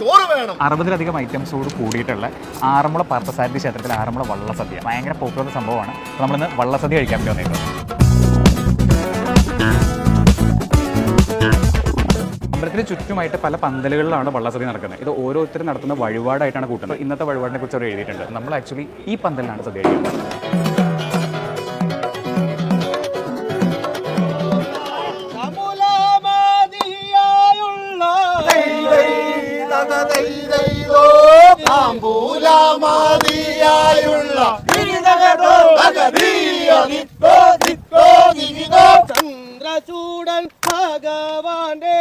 ചോറ് വേണം. അറുപതിലധികം ഐറ്റംസോട് കൂടിയിട്ടുള്ള ആറന്മുള പാർത്ഥസാരഥി ക്ഷേത്രത്തിലെ ആറന്മുള വള്ളസദ്യ. ഭയങ്കര പോപ്പുലർ സംഭവമാണ്. നമ്മളിന്ന് വള്ളസദ്യ കഴിക്കാൻ വേണ്ടി വന്നിട്ടുണ്ട് അമ്പലത്തിന് ചുറ്റുമായിട്ട് പല പന്തലുകളിലാണ് വള്ളസദ്യ നടക്കുന്നത്. ഇത് ഓരോരുത്തരും നടത്തുന്ന വഴിപാടായിട്ടാണ് കൂട്ടുന്നത്. ഇന്നത്തെ വഴിപാടിനെ കുറിച്ച് അവർ എഴുതിയിട്ടുണ്ട്. നമ്മൾ ആക്ച്വലി ഈ പന്തലിലാണ് സദ്യ കഴിക്കുന്നത്. ചന്ദ്രചൂടൻ ഭഗവാന്റെ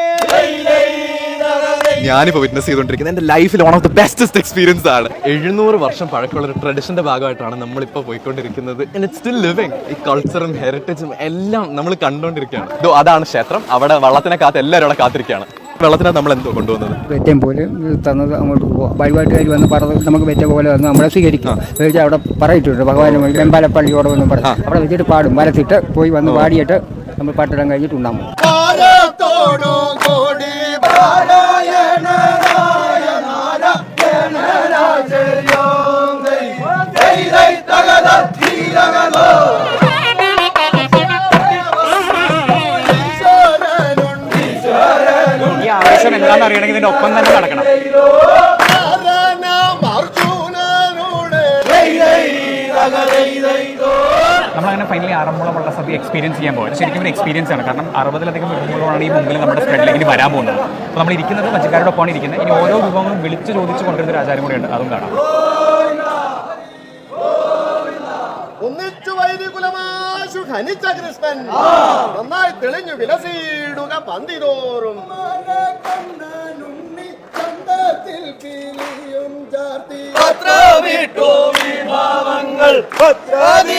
ഞാനിപ്പോൾ വിറ്റ്നസ് ചെയ്തുകൊണ്ടിരിക്കുന്നത് എന്റെ ലൈഫിൽ one of the bestest experience ആണ്. എഴുന്നൂറ് വർഷം പഴക്കമുള്ള ഒരു ട്രഡീഷന്റെ ഭാഗമായിട്ടാണ് നമ്മളിപ്പോൾ പോയിക്കൊണ്ടിരിക്കുന്നത്. ഇറ്റ്സ് സ്റ്റിൽ ലിവിങ് ഈ കൾച്ചറും ഹെറിറ്റേജും എല്ലാം നമ്മൾ കണ്ടുകൊണ്ടിരിക്കുകയാണ്. ഇതോ അതാണ് ക്ഷേത്രം. അവിടെ വള്ളത്തിനെ കാത്ത് എല്ലാവരും അവിടെ കാത്തിരിക്കുകയാണ്. വെള്ളത്തിനകത്ത് നമ്മൾ എന്തോ കൊണ്ടുവന്നത്? വെറ്റം പോലെ തന്നത് അങ്ങോട്ട് വഴിപാട്ടുകാർ വന്ന് പറ നമുക്ക് വെറ്റ പോലെ വന്ന് നമ്മളെ സ്വീകരിക്കും. അവിടെ പറയിട്ടുണ്ട്. ഭഗവാൻ വെമ്പാലപ്പള്ളിയോടെ വന്ന് പറയും. അവിടെ വെച്ചിട്ട് പാടും. വരത്തിട്ട് പോയി വന്ന് പാടിയിട്ട് നമ്മൾ പാട്ടിടാൻ കഴിഞ്ഞിട്ട് ഉണ്ടാകും. ഭാരത്തോടു കൂടി ഈ ആവശ്യം എന്താണെന്ന് അറിയണമെങ്കിൽ ഇതിന്റെ ഒപ്പം തന്നെ നടക്കണം. ഫൈനലി ആറന്മുള വള്ളസദ്യ എക്സ്പീരിയൻസ് ചെയ്യാൻ പോകുന്നത് ശരിക്കും ഒരു എക്സ്പീരിയൻസ് ആണ്. കാരണം അറുപതിലധികം വിഭവങ്ങളാണ് ഈ മുമ്പിൽ നമ്മുടെ സ്പ്രെഡിലേക്ക് വരാൻ പോകുന്നത്. അപ്പോൾ നമ്മൾ ഇരിക്കുന്നത് പച്ചക്കാരുടെ ഒപ്പമാണ് ഇരിക്കുന്നത്. ഇനി ഓരോ വിഭവങ്ങളും വിളിച്ച് ചോദിച്ച് കൊണ്ടുവരുന്ന ഒരു ആചാരം കൂടെയുണ്ട്. അതും കാണാം. ഒന്നിച്ചു വൈദികുലമാശു ഖനിച്ച കൃഷ്ണൻ നന്നായി തെളിഞ്ഞു വിലസിയിടുക പന്തിതോറും. പത്രമിട്ടു വിഭാവങ്ങൾ. പത്രദീപം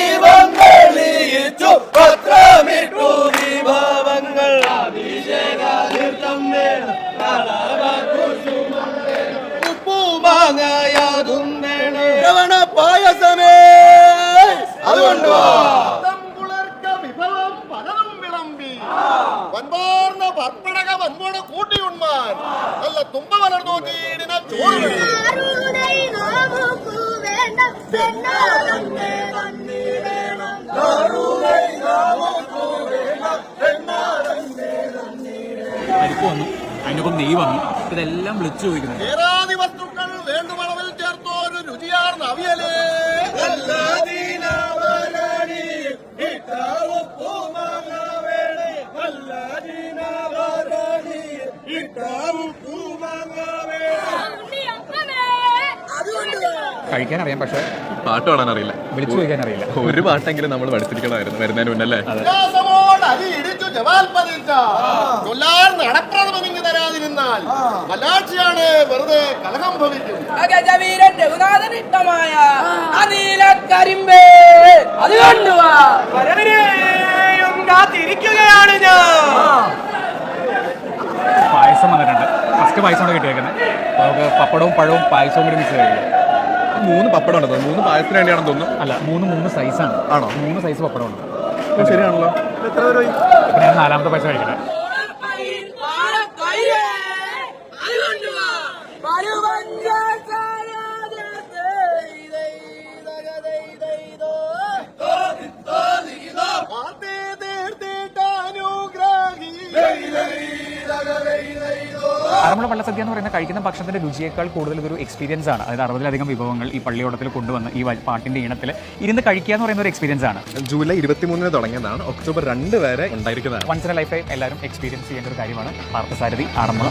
ഉപ്പുമാങ്ങയാതും വേണം. അരവണ പായസമേ. അതുകൊണ്ട്? വൻപാർന്ന പർപ്പടക വൻപോട് നല്ല തുമ്പ വളർന്നു ചോറ് പെണ്ണാളങ്ങേ വന്നി. അതിനൊപ്പം നെയ് വന്നു. ഇതെല്ലാം വിളിച്ചു ചോദിക്കുന്നു ഏറാതി വസ്തുക്കൾ വേണ്ടുമളവിൽ ചേർത്തോരു രുചിയാർന്ന അവിയലേ? കഴിക്കാൻ അറിയാം പക്ഷെ പാട്ട് പാടാൻ അറിയില്ല വിളിച്ചു കഴിക്കാൻ അറിയില്ല ഒരു പാട്ടെങ്കിലും നമ്മൾ പഠിച്ചിരിക്കണമായിരുന്നു വരുന്നതിന് മുന്നല്ലേ? നടപ്രഥമനിങ്ങ് തരാതിരുന്നാൽ മലാക്ഷിയാണ് വെറുതെ കലഹം ഭവിക്കും. ഗജവീരൻ രഘുനാഥൻ ഇഷ്ടമായ അനീല കരിമ്പേ. അത് കൊണ്ടുവാ കാത്തിരിക്കുകയാണ് ഞാൻ. പായസം വന്നിട്ടുണ്ട്. ഫസ്റ്റ് പായസമാണ് കിട്ടിയേക്കുന്നത്. നമുക്ക് പപ്പടവും പഴവും പായസവും കൂടി മിക്സ് കഴിക്കാം. മൂന്ന് പപ്പടം ഉണ്ട് മൂന്ന് പായസത്തിന് വേണ്ടിയാണെന്ന് തോന്നുന്നു. അല്ല മൂന്ന് മൂന്ന് സൈസാണ് ആണോ? മൂന്ന് സൈസ് പപ്പടമുണ്ട് ശരിയാണല്ലോ. നാലാമത്തെ പൈസ കഴിക്കട്ടെ ആറന്മുള വള്ളസദ്യ എന്ന് പറയുന്ന കഴിക്കുന്ന ഭക്ഷണത്തിന്റെ രുചിയേക്കാൾ കൂടുതൽ ഇതൊരു എക്സ്പീരിയൻസ് ആണ്. അതായത് അറുപതിലധികം വിഭവങ്ങൾ ഈ പള്ളിയോടത്തിൽ കൊണ്ടുവന്ന് ഈ പാട്ടിന്റെ ഈണത്തിൽ ഇരുന്ന് കഴിക്കുക എന്ന് പറയുന്ന ഒരു എക്സ്പീരിയൻസ് ആണ്. ജൂലൈ ഇരുപത്തിമൂന്നിന് തുടങ്ങിയതാണ്. ഒക്ടോബർ രണ്ട് വരെ ഉണ്ടായിരിക്കുന്നതാണ്. വൺസ് ലൈഫ് എല്ലാവരും എക്സ്പീരിയൻസ് ചെയ്യേണ്ട ഒരു കാര്യമാണ്. പാർത്ഥസാരഥി ആറന്മുള